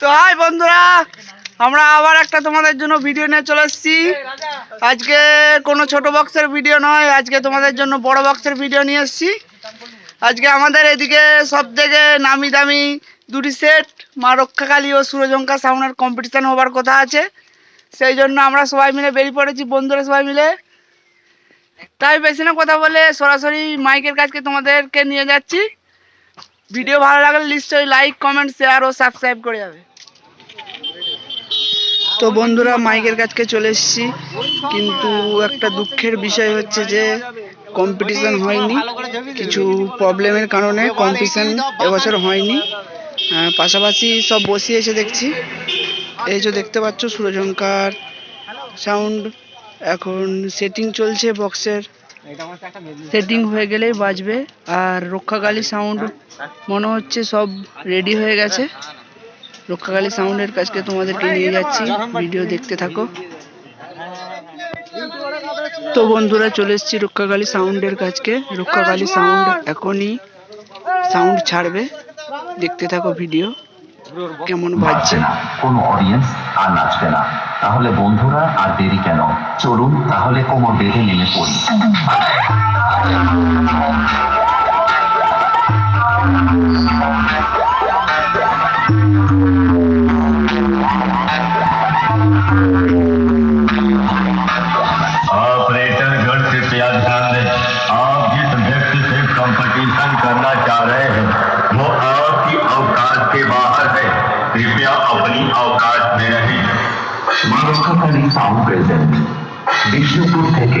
তো হাই বন্ধুরা, আমরা আবার একটা তোমাদের জন্য ভিডিও নিয়ে চলে এসেছি। আজকে কোনো ছোট বক্সের ভিডিও নয়, আজকে তোমাদের জন্য বড় বক্সের ভিডিও নিয়ে এসেছি। আজকে আমাদের এদিকে সব থেকে নামি দামি দুটি সেট মা রক্ষাকালী ও সুরজঙ্কা সাউন্ডের কম্পিটিশান হবার কথা আছে। সেই জন্য আমরা সবাই মিলে বেরিয়ে পড়েছি, বন্ধুরা সবাই মিলে। তাই বেশি না কথা বলে সরাসরি মাইকের কাছকে তোমাদেরকে নিয়ে যাচ্ছি। ভিডিও ভালো লাগলে নিশ্চয়ই লাইক কমেন্ট শেয়ার ও সাবস্ক্রাইব করে যাবে। তো বন্ধুরা, মাইকের কাছকে চলে এসেছি। কিন্তু একটা দুঃখের বিষয় হচ্ছে যে কম্পিটিশন হয়নি। কিছু প্রবলেমের কারণে কম্পিটিশন এবছর হয়নি। পাশাপাশি সব বসিয়ে এসে দেখছি। এই যে দেখতে পাচ্ছ সুরজঙ্কার সাউন্ড এখন সেটিং চলছে বক্সের সেটিং হয়ে গেলেই বাজবে, আর রক্ষাকালী সাউন্ড মনে হচ্ছে সব রেডি হয়ে গেছে। রক্ষাকালী সাউন্ডের কাছকে তোমাদেরকে নিয়ে যাচ্ছি ভিডিও দেখতে থাকো। তো বন্ধুরা, চলে এসেছি রক্ষাকালী সাউন্ডের কাছকে রক্ষাকালী সাউন্ড এখনই সাউন্ড ছাড়বে। দেখতে থাকো ভিডিও কেমন বাজছে কোনো অডিয়েন্স আর নাচবে না। তাহলে বন্ধুরা আর দেরি কেন? চলুন তাহলে কোমর বেঁধে নেমে পড়ি। Thank you. মা রক্ষাকালী সাউন্ড প্রেজেন্ট বিষ্ণুপুর থেকে।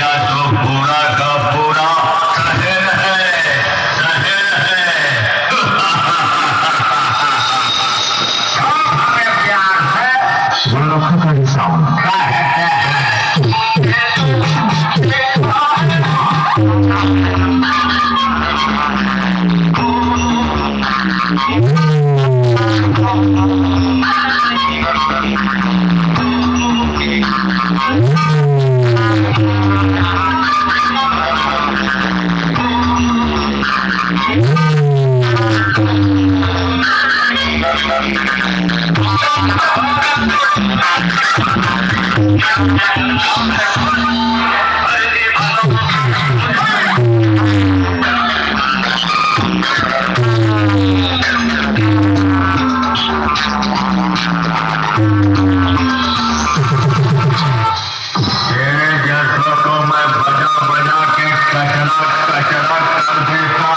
town. कचरा कचरा कर देता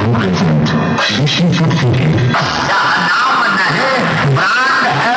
Who isn't? Wishing for thinking. नाम नहीं ब्रांड है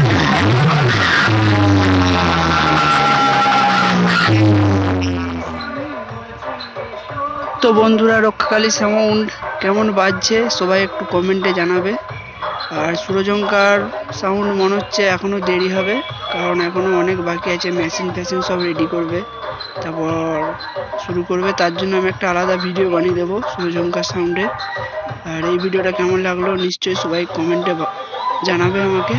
তো বন্ধুরা, রক্ষাকালী সাউন্ড কেমন বাজছে? সবাই একটু কমেন্টে জানাবে। আর সুরজঙ্কার সাউন্ড মনে হচ্ছে এখনও দেরি হবে, কারণ এখনও অনেক বাকি আছে মেশিন ফ্যাশিন সব রেডি করবে। তারপর শুরু করবে, তার জন্য আমি একটা আলাদা ভিডিও বানিয়ে দেবো সুরজঙ্কার সাউন্ডে আর এই ভিডিওটা কেমন লাগল নিশ্চয়ই সবাই কমেন্টে জানাবে আমাকে।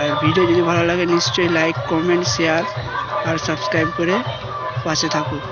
আর ভিডিও যদি ভালো লাগে, নিশ্চয়ই লাইক কমেন্ট শেয়ার আর সাবস্ক্রাইব করে পাশে থাকুক।